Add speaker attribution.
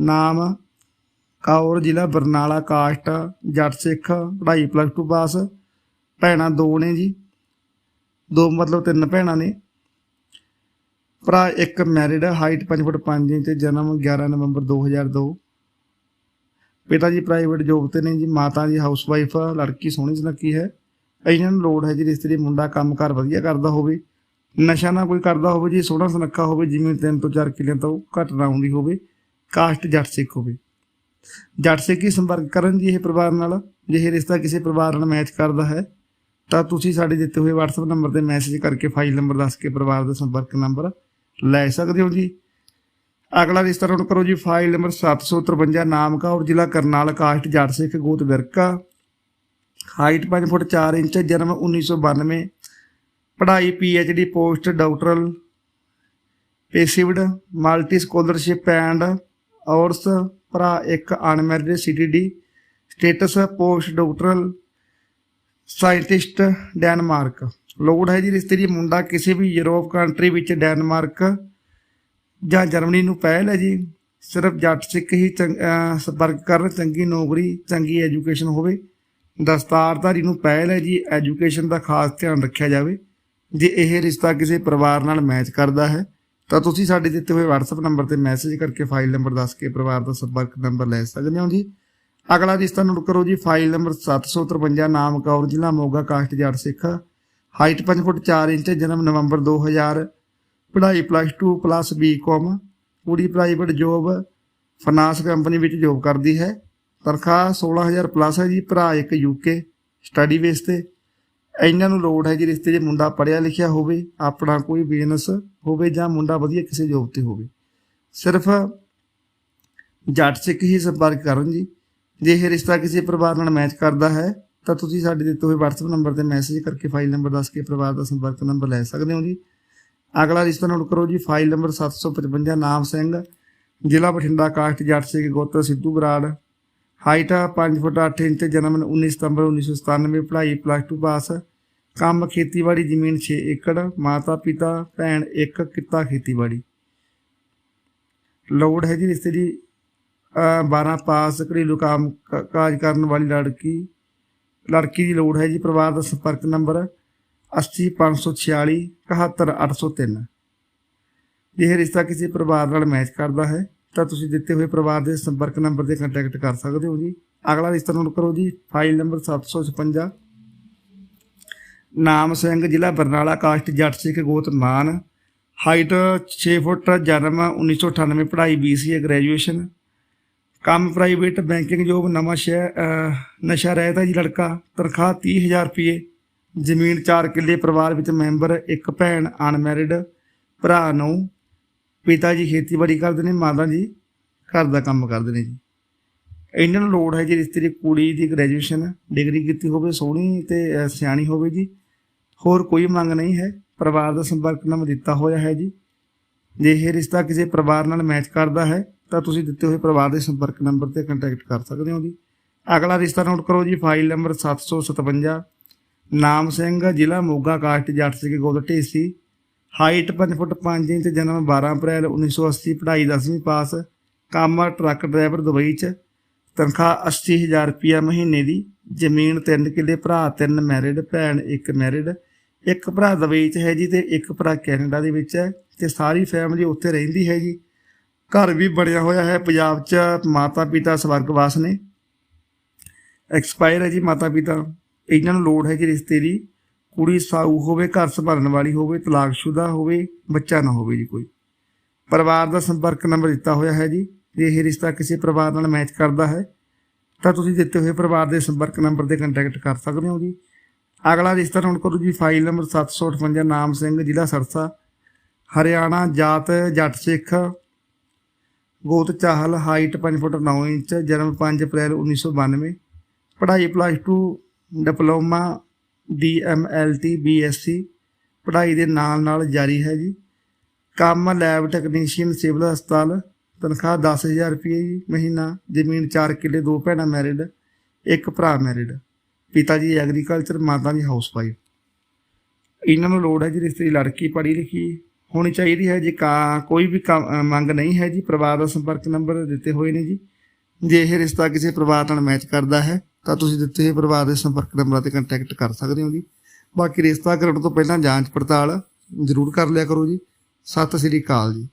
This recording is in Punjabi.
Speaker 1: ਨਾਮ ਕੌਰ, ਜ਼ਿਲ੍ਹਾ ਬਰਨਾਲਾ, ਕਾਸਟ, ਜੱਟ ਸਿੱਖ, ਪੜ੍ਹਾਈ ਪਲੱਸ 2 ਪਾਸ ਭੈਣਾਂ ਦੋ ਨੇ ਜੀ। ਦੋ ਮਤਲਬ ਤਿੰਨ ਭੈਣਾਂ ਨੇ। ਭਰਾ ਇੱਕ ਮੈਰਿਡ ਹਾਈਟ 5 ਫੁੱਟ 5 ਇੰਚ, ਜਨਮ 11 ਨਵੰਬਰ 2002 ਪਿਤਾ ਜੀ ਪ੍ਰਾਈਵੇਟ ਜੋਬ ਤੇ ਨੇ ਜੀ। ਮਾਤਾ ਜੀ ਹਾਊਸ ਵਾਈਫ ਆ ਲੜਕੀ ਸੋਹਣੀ ਸੁਨੱਖੀ ਹੈ। ਇਹਨਾਂ ਨੂੰ ਲੋੜ ਹੈ ਜੀ ਰਿਸ਼ਤੇ ਮੁੰਡਾ ਕੰਮ ਕੰਮਕਾਰ ਵਧੀਆ ਕਰਦਾ ਹੋਵੇ। ਨਸ਼ਾ ਨਾ ਕੋਈ ਕਰਦਾ ਹੋਵੇ ਜੀ, ਸੋਹਣਾ ਸੁਨੱਖਾ ਹੋਵੇ, ਜਿਵੇਂ ਤਿੰਨ ਤੋਂ ਚਾਰ ਕਿੱਲਿਆਂ ਤੋਂ ਘੱਟ ਨਾ ਆਉਂਦੀ ਹੋਵੇ। ਕਾਸਟ ਜੱਟ ਸਿੱਖ ਹੋਵੇ। ਜੱਟ ਸਿੱਖ ਹੀ ਸੰਪਰਕ ਕਰਨ ਜੀ ਇਹ ਪਰਿਵਾਰ ਨਾਲ। ਜੇ ਇਹ ਰਿਸ਼ਤਾ ਕਿਸੇ ਪਰਿਵਾਰ ਨਾਲ ਮੈਚ ਕਰਦਾ ਹੈ, ਤਾਂ ਤੁਸੀਂ ਸਾਡੇ ਦਿੱਤੇ ਹੋਏ WhatsApp ਨੰਬਰ ਤੇ ਮੈਸੇਜ ਕਰਕੇ ਫਾਈਲ ਨੰਬਰ ਦੱਸ ਕੇ ਪਰਿਵਾਰ ਦਾ ਸੰਪਰਕ ਨੰਬਰ ਲੈ ਸਕਦੇ ਹੋ ਜੀ। ਅਗਲਾ ਰਿਸ਼ਤਾ ਨੋਟ ਕਰੋ ਜੀ ਫਾਈਲ ਨੰਬਰ 753 ਨਾਮ ਕਾ ਔਰ ਜ਼ਿਲ੍ਹਾ ਕਰਨਾਲ, ਕਾਸਟ ਜੱਟ ਸਿੱਖ, ਗੋਤ ਵਿਰਕਾ। ਹਾਈਟ 5 ਫੁੱਟ 4 ਇੰਚ, ਜਨਮ 1992 ਪੜ੍ਹਾਈ ਡੀ ਪੋਸਟ ਡਾਕਟਰਲ ਪੇਸਿਵਡ ਮਲਟੀ ਸਕਾਲਰਸ਼ਿਪ ਐਂਡ ਔਰਸ, ਭਰਾ ਇੱਕ unmarried CTD status post doctoral scientist Denmark ਲੋੜ ਹੈ ਜੀ ਰਿਸ਼ਤੇ ਦੀ, ਮੁੰਡਾ ਕਿਸੇ ਵੀ ਯੂਰਪ ਕੰਟਰੀ ਵਿੱਚ ਡੈਨਮਾਰਕ ਜਾਂ ਜਰਮਨੀ ਨੂੰ ਪਹਿਲ ਹੈ ਜੀ। ਸਿਰਫ ਜੱਟ ਸਿੱਖ ਹੀ ਚੰਗ- ਅਹ ਸੰਪਰਕ ਕਰਨ ਚੰਗੀ ਨੌਕਰੀ, ਚੰਗੀ ਐਜੂਕੇਸ਼ਨ ਹੋਵੇ। ਦਸਤਾਰਧਾਰੀ ਨੂੰ ਪਹਿਲ ਹੈ ਜੀ ਐਜੂਕੇਸ਼ਨ ਦਾ ਖਾਸ ਧਿਆਨ ਰੱਖਿਆ ਜਾਵੇ। ਜੇ ਇਹ ਰਿਸ਼ਤਾ ਕਿਸੇ ਪਰਿਵਾਰ ਨਾਲ ਮੈਚ ਕਰਦਾ ਹੈ ਤਾਂ ਤੁਸੀਂ ਸਾਡੇ ਦਿੱਤੇ ਹੋਏ WhatsApp ਨੰਬਰ ਤੇ ਮੈਸੇਜ ਕਰਕੇ ਫਾਈਲ ਨੰਬਰ ਦੱਸ ਕੇ ਪਰਿਵਾਰ ਦਾ ਸੰਪਰਕ ਨੰਬਰ ਲੈ ਸਕਦੇ ਹੋ ਜੀ। ਅਗਲਾ ਰਿਸ਼ਤਾ ਨੋਟ ਕਰੋ ਜੀ ਫਾਈਲ ਨੰਬਰ 753 ਨਾਮ ਕੌਰ ਜ਼ਿਲ੍ਹਾ ਮੋਗਾ, ਕਾਸਟ ਜੱਟ ਸਿੱਖ। ਹਾਈਟ 5 ਫੁੱਟ 4 ਇੰਚ, ਜਨਮ ਨਵੰਬਰ 2000 ਪੜ੍ਹਾਈ ਪਲੱਸ 2 ਪਲੱਸ ਬੀਕਾਮ ਪੂਰੀ ਪ੍ਰਾਈਵੇਟ ਜੋਬ ਫਾਈਨਾਂਸ ਕੰਪਨੀ ਵਿੱਚ ਜੋਬ ਕਰਦੀ ਹੈ। ਤਨਖਾਹ 16000 ਪਲੱਸ ਹੈ ਜੀ, ਭਰਾ ਇੱਕ ਯੂਕੇ ਸਟੱਡੀ ਬੇਸ ਤੇ ਇਹਨਾਂ ਨੂੰ ਲੋੜ ਹੈ ਜੀ ਰਿਸ਼ਤੇ 'ਚ ਮੁੰਡਾ ਪੜ੍ਹਿਆ ਲਿਖਿਆ ਹੋਵੇ, ਆਪਣਾ ਕੋਈ ਬਿਜ਼ਨਸ ਹੋਵੇ ਜਾਂ ਮੁੰਡਾ ਵਧੀਆ ਕਿਸੇ ਜੋਬ ਤੇ ਹੋਵੇ। ਸਿਰਫ ਜੱਟ ਸਿੱਖ ਹੀ ਸੰਪਰਕ ਕਰਨ ਜੀ। ਜੇ ਇਹ ਰਿਸ਼ਤਾ ਕਿਸੇ ਪਰਿਵਾਰ ਨਾਲ ਮੈਚ ਕਰਦਾ ਹੈ, ਤਾਂ ਤੁਸੀਂ ਸਾਡੇ ਦਿੱਤੇ ਹੋਏ WhatsApp ਨੰਬਰ ਤੇ ਮੈਸੇਜ ਕਰਕੇ ਫਾਈਲ ਨੰਬਰ ਦੱਸ ਕੇ ਪਰਿਵਾਰ ਦਾ ਸੰਪਰਕ ਨੰਬਰ ਲੈ ਸਕਦੇ ਹੋ ਜੀ। ਅਗਲਾ ਰਿਸ਼ਤਾ ਨੋਟ ਕਰੋ ਜੀ ਫਾਈਲ ਨੰਬਰ 755 ਨਾਮ ਸਿੰਘ, ਜ਼ਿਲ੍ਹਾ Bathinda, caste, Jatt Singh ਗੋਤਰ, Sidhu Brar. Height 5 foot 8 inch, ਜਨਮ 19 ਸਤੰਬਰ 1997 ਪੜ੍ਹਾਈ ਪਲੱਸ 2 ਪਾਸ। ਕੰਮ ਖੇਤੀਬਾੜੀ, ਜ਼ਮੀਨ 6 ਏਕੜ, ਮਾਤਾ ਪਿਤਾ, ਭੈਣ ਇੱਕ, ਕਿੱਤਾ ਖੇਤੀਬਾੜੀ। ਲੋੜ ਹੈ ਜੀ ਰਿਸ਼ਤੇ ਦੀ ਅਹ 12 ਪਾਸ ਘਰੇਲੂ ਕੰਮ ਕਾਜ ਕਰਨ ਵਾਲੀ ਲੜਕੀ ਲੜਕੀ ਦੀ ਲੋੜ ਹੈ ਜੀ ਪਰਿਵਾਰ ਦਾ ਸੰਪਰਕ ਨੰਬਰ 80546 71803 ਜੇ ਇਹ ਰਿਸ਼ਤਾ ਕਿਸੇ ਪਰਿਵਾਰ ਨਾਲ ਮੈਚ ਕਰਦਾ ਹੈ। ਤਾਂ ਤੁਸੀਂ ਦਿੱਤੇ ਹੋਏ ਪਰਿਵਾਰ ਦੇ ਸੰਪਰਕ ਨੰਬਰ ਤੇ ਕੰਟੈਕਟ ਕਰ ਸਕਦੇ ਹੋ ਜੀ। ਅਗਲਾ ਰਿਸ਼ਤਾ ਨੋਟ ਕਰੋ ਜੀ ਫਾਈਲ ਨੰਬਰ 756 ਨਾਮ ਸਿੰਘ, ਜ਼ਿਲ੍ਹਾ ਬਰਨਾਲਾ ਕਾਸਟ ਜੱਟ ਸਿੱਖ ਗੋਤ ਮਾਨ। ਹਾਈਟ 6 ਫੁੱਟ, ਜਨਮ 1998 ਪੜ੍ਹਾਈ BCA ਗ੍ਰੈਜੂਏਸ਼ਨ ਕੰਮ private banking job Nawanshahr ਨਸ਼ਾ ਰਹਿਤਾ ਜੀ ਲੜਕਾ, ਤਨਖਾਹ 30000 ਰੁਪਏ। ਜ਼ਮੀਨ 4 ਕਿੱਲੇ, ਪਰਿਵਾਰ ਵਿੱਚ ਮੈਂਬਰ, ਇੱਕ ਭੈਣ, ਅਨਮੈਰਿਡ, ਭਰਾ ਨੂੰ। ਪਿਤਾ ਜੀ ਖੇਤੀਬਾੜੀ ਕਰਦੇ ਨੇ, ਮਾਤਾ ਜੀ ਘਰ ਦਾ ਕੰਮ ਕਰਦੇ ਨੇ ਜੀ। ਇਹਨਾਂ ਨੂੰ ਲੋੜ ਹੈ ਜੀ ਰਿਸ਼ਤੇ ਦੀ, ਕੁੜੀ ਦੀ ਗ੍ਰੈਜੂਏਸ਼ਨ ਡਿਗਰੀ ਕੀਤੀ ਹੋਵੇ ਸੋਹਣੀ ਤੇ ਸਿਆਣੀ ਹੋਵੇ ਜੀ। ਹੋਰ ਕੋਈ ਮੰਗ ਨਹੀਂ ਹੈ, ਪਰਿਵਾਰ ਦਾ ਸੰਪਰਕ ਨੰਬਰ ਦਿੱਤਾ ਹੋਇਆ ਹੈ ਜੀ। ਜੇ ਇਹ ਰਿਸ਼ਤਾ ਕਿਸੇ ਪਰਿਵਾਰ ਨਾਲ ਮੈਚ ਕਰਦਾ ਹੈ, ਤਾਂ ਤੁਸੀਂ ਦਿੱਤੇ ਹੋਏ ਪਰਿਵਾਰ ਦੇ ਸੰਪਰਕ ਨੰਬਰ ਤੇ ਕੰਟੈਕਟ ਕਰ ਸਕਦੇ ਹੋ ਜੀ। ਅਗਲਾ ਰਿਸ਼ਤਾ ਨੋਟ ਕਰੋ ਜੀ ਫਾਈਲ ਨੰਬਰ 757 ਨਾਮ ਸਿੰਘ, ਜ਼ਿਲ੍ਹਾ ਮੋਗਾ ਕਾਸਟ ਜੱਟ ਸਿੰਘ ਗੋਦ ਢੇਸੀ ਹਾਈਟ 5 ਫੁੱਟ 5 ਇੰਚ, ਜਨਮ 12 ਅਪ੍ਰੈਲ 1980 ਪੜ੍ਹਾਈ 10ਵੀਂ ਪਾਸ। ਕੰਮ ਟਰੱਕ ਡਰਾਈਵਰ ਦੁਬਈ 'ਚ। ਤਨਖਾਹ 80000 ਰੁਪਇਆ ਮਹੀਨੇ ਦੀ। ਜ਼ਮੀਨ 3 ਕਿੱਲੇ, ਭਰਾ ਤਿੰਨ ਮੈਰਿਡ ਭੈਣ ਇੱਕ ਮੈਰਿਡ ਇੱਕ ਭਰਾ ਦੁਬਈ 'ਚ ਹੈ ਜੀ ਤੇ ਇੱਕ ਭਰਾ ਕੈਨੇਡਾ ਦੇ ਵਿੱਚ ਹੈ ਤੇ ਸਾਰੀ ਫੈਮਿਲੀ ਉੱਥੇ ਰਹਿੰਦੀ ਹੈ ਜੀ ਘਰ ਵੀ ਬਣਿਆ ਹੋਇਆ ਹੈ, ਪੰਜਾਬ 'ਚ ਮਾਤਾ ਪਿਤਾ ਸਵਰਗਵਾਸ ਨੇ। ਐਕਸਪਾਇਰ ਹੈ ਜੀ ਮਾਤਾ ਪਿਤਾ ਇਹਨਾਂ ਨੂੰ ਲੋੜ ਹੈ ਜੀ ਰਿਸ਼ਤੇ ਦੀ। ਕੁੜੀ ਸਾਊ ਹੋਵੇ, ਘਰ ਸੰਭਾਲਣ ਵਾਲੀ ਹੋਵੇ, ਤਲਾਕਸ਼ੁਦਾ ਹੋਵੇ, ਬੱਚਾ ਨਾ ਹੋਵੇ ਜੀ ਕੋਈ। ਪਰਿਵਾਰ ਦਾ ਸੰਪਰਕ ਨੰਬਰ ਦਿੱਤਾ ਹੋਇਆ ਹੈ ਜੀ। ਜੇ ਇਹ ਰਿਸ਼ਤਾ ਕਿਸੇ ਪਰਿਵਾਰ ਨਾਲ ਮੈਚ ਕਰਦਾ ਹੈ। ਤਾਂ ਤੁਸੀਂ ਦਿੱਤੇ ਹੋਏ ਪਰਿਵਾਰ ਦੇ ਸੰਪਰਕ ਨੰਬਰ ਤੇ ਕੰਟੈਕਟ ਕਰ ਸਕਦੇ ਹੋ ਜੀ। ਅਗਲਾ ਰਿਸ਼ਤਾ ਨੋਟ ਕਰੋ ਜੀ ਫਾਈਲ ਨੰਬਰ 758 ਨਾਮ ਸਿੰਘ, ਜ਼ਿਲ੍ਹਾ ਸਰਸਾ। ਹਰਿਆਣਾ, ਜਾਤ, ਜੱਟ ਸਿੱਖ। ਗੋਤ ਚਾਹਲ ਹਾਈਟ 5 ਫੁੱਟ 9 ਇੰਚ, ਜਨਮ 5 ਅਪ੍ਰੈਲ 1992 ਪੜ੍ਹਾਈ plus 2 diploma D M L T, B DMLT C, ਪੜ੍ਹਾਈ ਦੇ ਨਾਲ ਨਾਲ ਜਾਰੀ ਹੈ ਜੀ। ਕੰਮ ਲੈਬ ਟੈਕਨੀਸ਼ੀਅਨ ਸਿਵਲ ਹਸਪਤਾਲ, ਤਨਖਾਹ 10000 ਰੁਪਏ ਜੀ ਮਹੀਨਾ, ਜ਼ਮੀਨ 4 ਕਿੱਲੇ, ਦੋ ਭੈਣਾਂ ਮੈਰਿਡ ਇੱਕ ਭਰਾ ਮੈਰਿਡ ਪਿਤਾ ਜੀ ਐਗਰੀਕਲਚਰ ਮਾਤਾ ਜੀ ਹਾਊਸਵਾਈਫ ਇਹਨਾਂ ਨੂੰ ਲੋੜ ਹੈ ਜੀ ਰਿਸ਼ਤੇ ਦੀ ਲੜਕੀ ਪੜ੍ਹੀ ਲਿਖੀ। ਹੋਣੀ ਚਾਹੀਦੀ ਹੈ ਜੇ ਕਾ ਕੋਈ ਵੀ ਕੰਮ- ਮੰਗ ਨਹੀਂ ਹੈ ਜੀ। ਪਰਿਵਾਰ ਦਾ ਸੰਪਰਕ ਨੰਬਰ ਦਿੱਤੇ ਹੋਏ ਨੇ ਜੀ। ਜੇ ਇਹ ਰਿਸ਼ਤਾ ਕਿਸੇ ਪਰਿਵਾਰ ਨਾਲ ਮੈਚ ਕਰਦਾ ਹੈ ਤਾਂ ਤੁਸੀਂ ਦਿੱਤੇ ਹੋਏ ਪਰਿਵਾਰ ਦੇ ਸੰਪਰਕ ਨੰਬਰਾਂ ਤੇ ਕੰਟੈਕਟ ਕਰ ਸਕਦੇ ਹੋ ਜੀ। ਬਾਕੀ ਰਿਸ਼ਤਾ ਕਰਨ ਤੋਂ ਪਹਿਲਾਂ ਜਾਂਚ ਪੜਤਾਲ ਜ਼ਰੂਰ ਕਰ ਲਿਆ ਕਰੋ ਜੀ। ਸਤਿ ਸ੍ਰੀ ਅਕਾਲ ਜੀ।